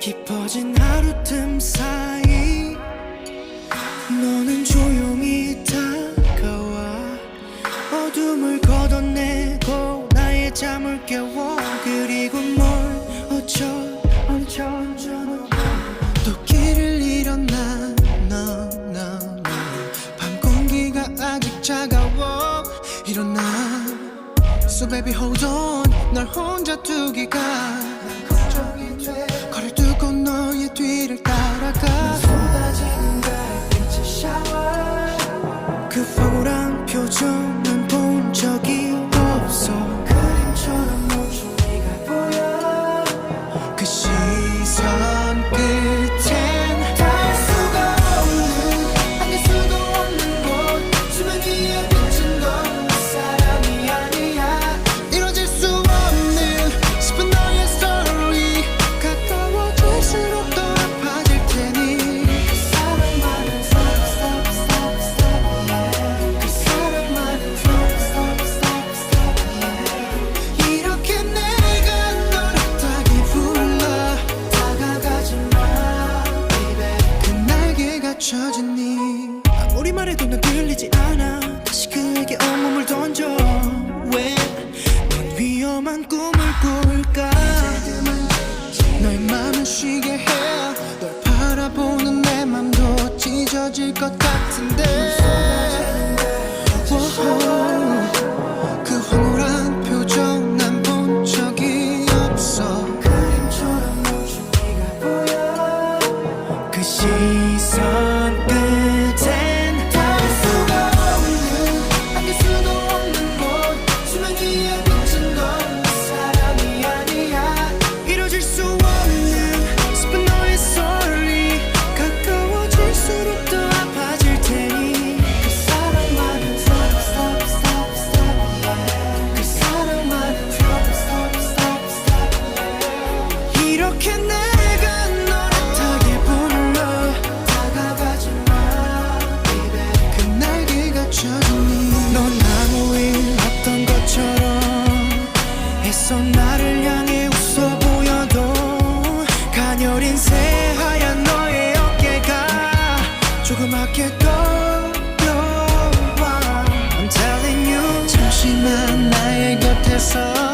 깊어진 하루 틈 사이 너는 조용히 다가와. 어둠을 걷어내고 나의 잠을 깨워 So baby hold on. 널 혼자 두기가 걱정이 돼. 거리를 두고 너의 뒤를 따라가. 쏟아지는 달빛의 샤워. 그 날개가 젖으니 아무리 말해도 넌 들리지 않아. 다시 그에게 온몸을 던져. 왜넌 위험한 꿈을 꿀까? 너의 맘을 쉬게 해널 바라보는 내 맘도 찢어질 것 같은데 가녀린 새하얀 너의 어깨가 조그맣게 떨려와 I'm telling you 잠시만 나의 곁에서